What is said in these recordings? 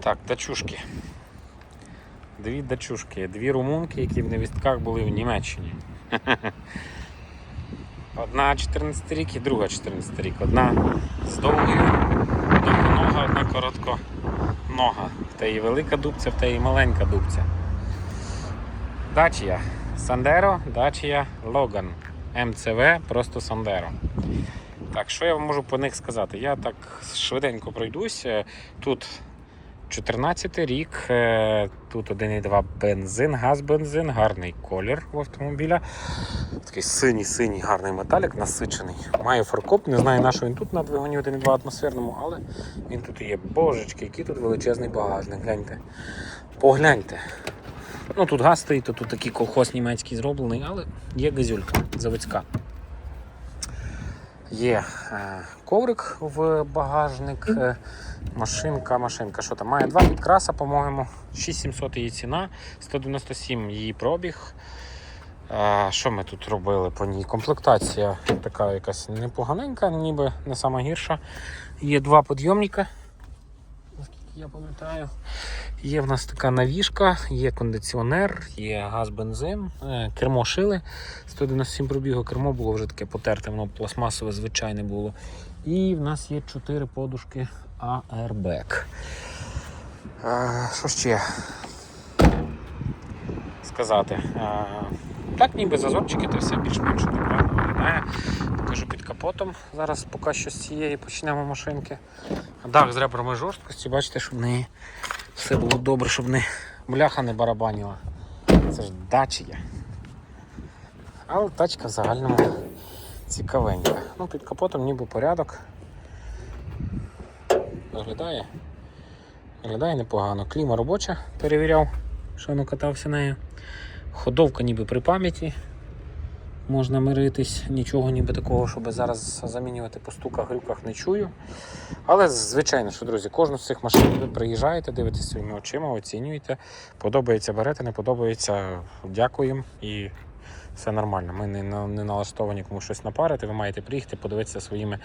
Так, дачушки. Дві дачушки, дві румунки, які в невістках були в Німеччині. Одна 14 рік і друга 14 рік. Одна з довгою довгонога, одна коротконога. В теї велика дубця, в теї маленька дубця. Дачія. Сандеро, Дачія, Логан. МЦВ, просто Сандеро. Так, що я можу по них сказати? Я так швиденько пройдусь. Тут 14 рік, е, тут 1,2 бензин, газ-бензин, гарний колір в автомобіля. Такий синій-синій гарний металік, насичений. Має фаркоп, не знаю на що він тут на двигуні 1,2 атмосферному, але він тут є. Божечки, який тут величезний багажник. Гляньте. Погляньте. Ну тут газ стоїть, то тут такий колхоз німецький зроблений, але є газюлька заводська. Є е, коврик в багажник, е, машинка, машинка. Що там? Має два підкраса, по-моєму. 6700 її ціна, 197 її пробіг. Е, що ми тут робили по ній? Комплектація така якась непоганенька, ніби не сама гірша. Є два підйомника. Я пам'ятаю. Є в нас така навіжка, є кондиціонер, є газ, бензин, е, кермо шили. 197 пробігу кермо було вже таке потерте, воно пластмасове, звичайне було. І в нас є 4 подушки Airbag. Е, Що ще сказати? Е, Так, ніби зазорчики, то все більш-менш нормально виглядає. Покажу під капотом. Зараз поки що з цієї почнемо машинки. Дах з ребрами жорсткості, бачите, щоб в неї все було добре, щоб не бляха не барабаніла. Це ж дачія. Але тачка в загальному цікавенька. Ну, під капотом ніби порядок. Виглядає. Виглядає непогано. Кліма робоча, перевіряв, що не катався нею. Ходовка ніби при пам'яті. Можна миритись, нічого ніби такого, щоб зараз замінювати по стуках, грюках не чую. Але звичайно, що друзі, кожну з цих машин ви приїжджаєте, дивитесь своїми очима, оцінюєте. Подобається берете, не подобається, дякуємо і все нормально. Ми не, не налаштовані кому щось напарити. Ви маєте приїхати, подивитися своїми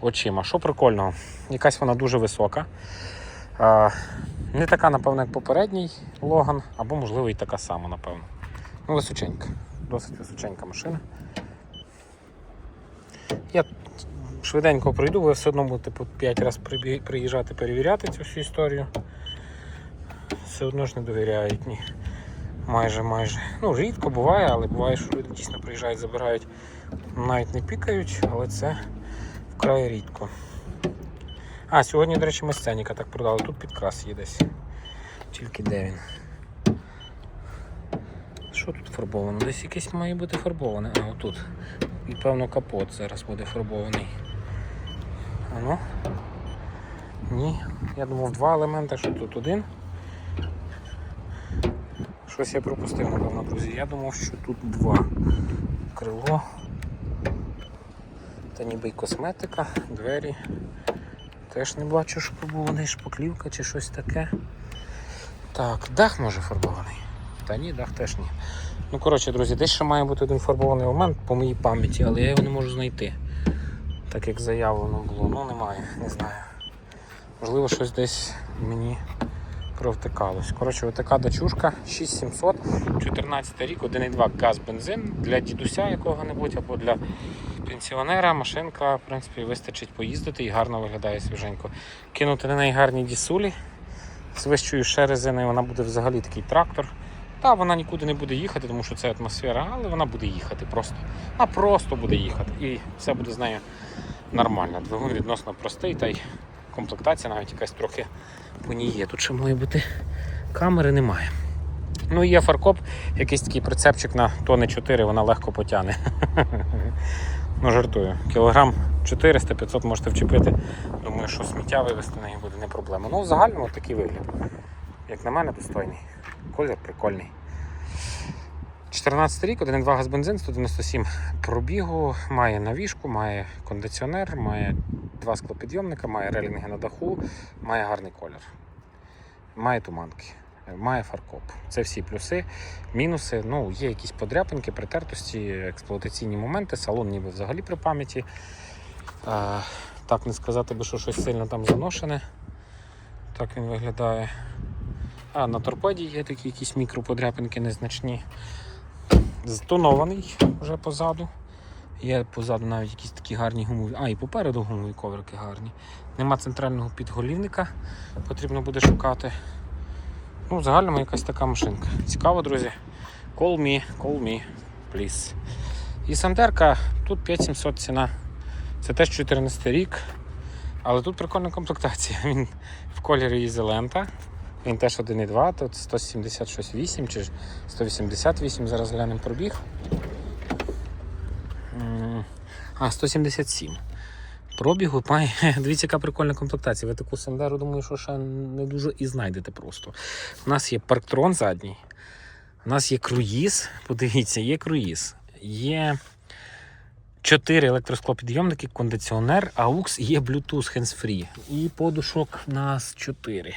очима. Що прикольного? Якась вона дуже висока. Не така, напевно, як попередній Логан, або, можливо, і така сама, напевно. Ну, височенька. Досить височенька машина. Я швиденько пройду, ви все одно будете по 5 разів приїжджати перевіряти цю всю історію. Все одно ж не довіряють ні. Майже майже. Ну, рідко буває, але буває, що люди дійсно приїжджають, забирають, навіть не пікають, але це вкрай рідко. А, сьогодні, до речі, ми сценіка так продали. Тут підкрас є десь. Тільки де він? Що тут фарбовано? Десь якесь має бути фарбоване. А, отут. І певно капот зараз буде фарбований. А ну? Ні. Я думав два елементи, що тут один. Щось я пропустив, напевно, друзі. Я думав, що тут два. Крило. Та ніби й косметика, двері. Теж не бачу, що було шпаклівка чи щось таке. Так, дах може фарбований. Та ні, дах теж ні. Ну, коротше, друзі, десь ще має бути один фарбований елемент по моїй пам'яті, але я його не можу знайти. Так як заявлено було. Ну немає, не знаю. Можливо, щось десь мені провтикалось. Коротше, отака дачушка 6700, 14 рік, 1,2 газ бензин для дідуся якого-небудь або для пенсіонера. Машинка, в принципі, вистачить поїздити і гарно виглядає свіженько. Кинути на неї гарні дісулі. З вищою ще резиною вона буде взагалі такий трактор. Та вона нікуди не буде їхати, тому що це атмосфера, але вона буде їхати просто. Вона просто буде їхати. І все буде з нею нормально. Двигун відносно простий, та й комплектація навіть якась трохи по ній є. Тут ще має бути камери немає. Ну і є фаркоп, якийсь такий прицепчик на тони 4, вона легко потягне. Ну, жартую. Кілограм 400-500 можете вчепити. Думаю, що сміття вивезти неї буде не проблема. Ну, в загальному такий вигляд. Як на мене, достойний. Колір прикольний. 14 рік, 1,2 газ бензин, 197 пробігу, має навіжку, має кондиціонер, має два склопідйомника, має релінги на даху, має гарний колір. Має туманки, має фаркоп. Це всі плюси, мінуси. Ну, є якісь подряпинки, притертості, експлуатаційні моменти, салон ніби взагалі при пам'яті. Е, так не сказати би, що щось сильно там заношене. Так він виглядає. А на торпеді є такі якісь мікроподряпинки незначні. Зтонований вже позаду. Є позаду навіть якісь такі гарні гумові. А, і попереду гумові коврики гарні. Нема центрального підголівника, потрібно буде шукати. Ну, в загальному якась така машинка. Цікаво, друзі. Call me, call me, please. І Сандерка, тут 5700 ціна. Це теж 14 рік. Але тут прикольна комплектація. Він в кольорі ізолента. Він теж 1,2, тут 178 чи 188, зараз глянемо пробіг. А, 177. Пробігу має. Дивіться, яка прикольна комплектація. Ви таку Сандеру, думаю, що ще не дуже і знайдете просто. У нас є парктрон задній, у нас є круїз. Подивіться, є круїз. Є 4 електросклопідйомники, кондиціонер, AUX, є Bluetooth hands-free. І подушок у нас 4.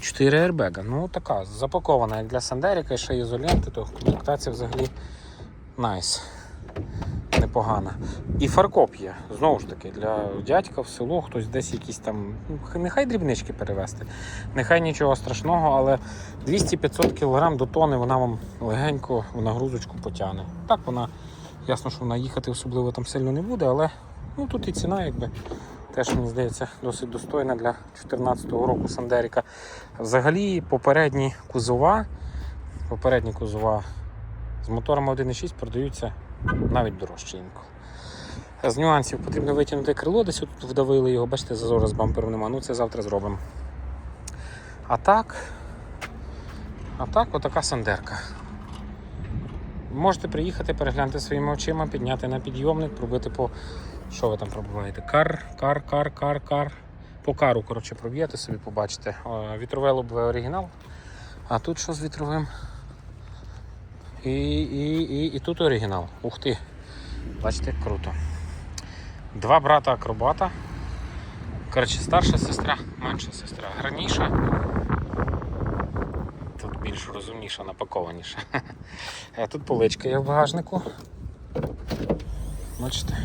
4 аербега. Ну така, запакована як для Сандеріка, ще ізоленти, то комплектація взагалі найс. Непогана. І фаркоп є, знову ж таки, для дядька в село, хтось десь якісь там. Ну, нехай дрібнички перевезти. Нехай нічого страшного, але 200-500 кг до тони вона вам легенько в нагрузочку потягне. Так вона, ясно, що вона їхати особливо там сильно не буде, але ну, тут і ціна, якби. Теж, мені здається, досить достойна для 2014 року Сандеріка. Взагалі, попередні кузова, попередні кузова з моторами 1.6 продаються навіть дорожче інколи. З нюансів потрібно витягнути крило, десь тут вдавили його, бачите, зазора з бампером нема. Ну це завтра зробимо. А так, а так, отака сандерка. Можете приїхати, переглянути своїми очима, підняти на підйомник, пробити по. Що ви там пробуваєте? Кар, кар, кар, кар, кар. По кару, коротше, проб'єте собі, побачите. Вітрове лобове оригінал. А тут що з вітровим? І, і, і, і тут оригінал. Ух ти. Бачите, круто. Два брата акробата. Коротше, старша сестра, менша сестра, гарніша. Тут більш розумніша, напакованіша. Е, Тут поличка є в багажнику. Бачите?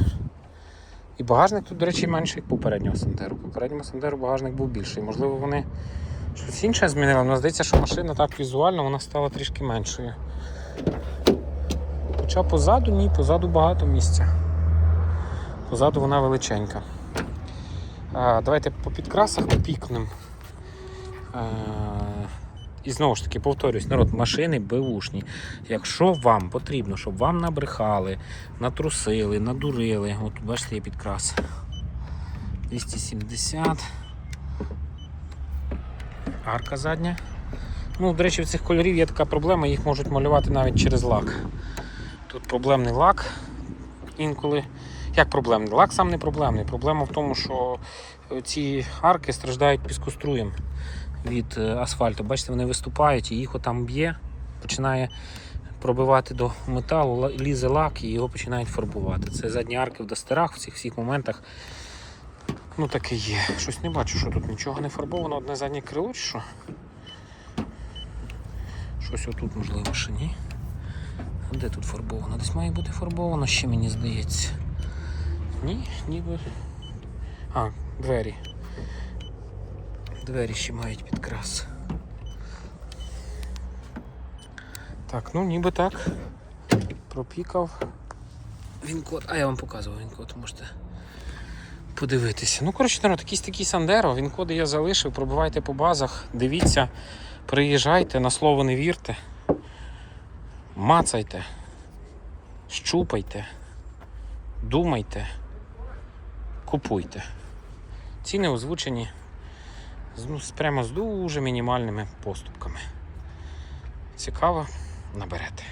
І багажник тут, до речі, менший як попереднього Сандеру. Попереднього Сандеру багажник був більший. Можливо, вони щось інше змінили. Мені здається, що машина так візуально вона стала трішки меншою. Хоча позаду ні, позаду багато місця. Позаду вона величенька. А, давайте по підкрасах попікнемо. І знову ж таки, повторюсь, народ, машини беушні. Якщо вам потрібно, щоб вам набрехали, натрусили, надурили, от бачите, є підкрас. 270. Арка задня. Ну, до речі, в цих кольорів є така проблема, їх можуть малювати навіть через лак. Тут проблемний лак інколи. Як проблемний? Лак сам не проблемний. Проблема в тому, що ці арки страждають піскоструєм від е, асфальту. Бачите, вони виступають і їх отам б'є, починає пробивати до металу, лізе лак і його починають фарбувати. Це задні арки в достерах в цих всіх моментах. Ну таке є. Щось не бачу, що тут нічого не фарбовано, одне заднє крило чи що. Щось отут, можливо, ще ні. А Де тут фарбовано? Десь має бути фарбовано, ще мені здається. Ні, ніби. А, двері. Двері ще мають підкрас. Так, ну ніби так. Пропікав. Він код. А я вам показував він код, можете подивитися. Ну, коротше, народ, якийсь такий Сандеро, він коди я залишив, пробивайте по базах, дивіться, приїжджайте, на слово не вірте. Мацайте, щупайте, думайте, купуйте. Ціни озвучені ну, прямо з дуже мінімальними поступками. Цікаво, наберете.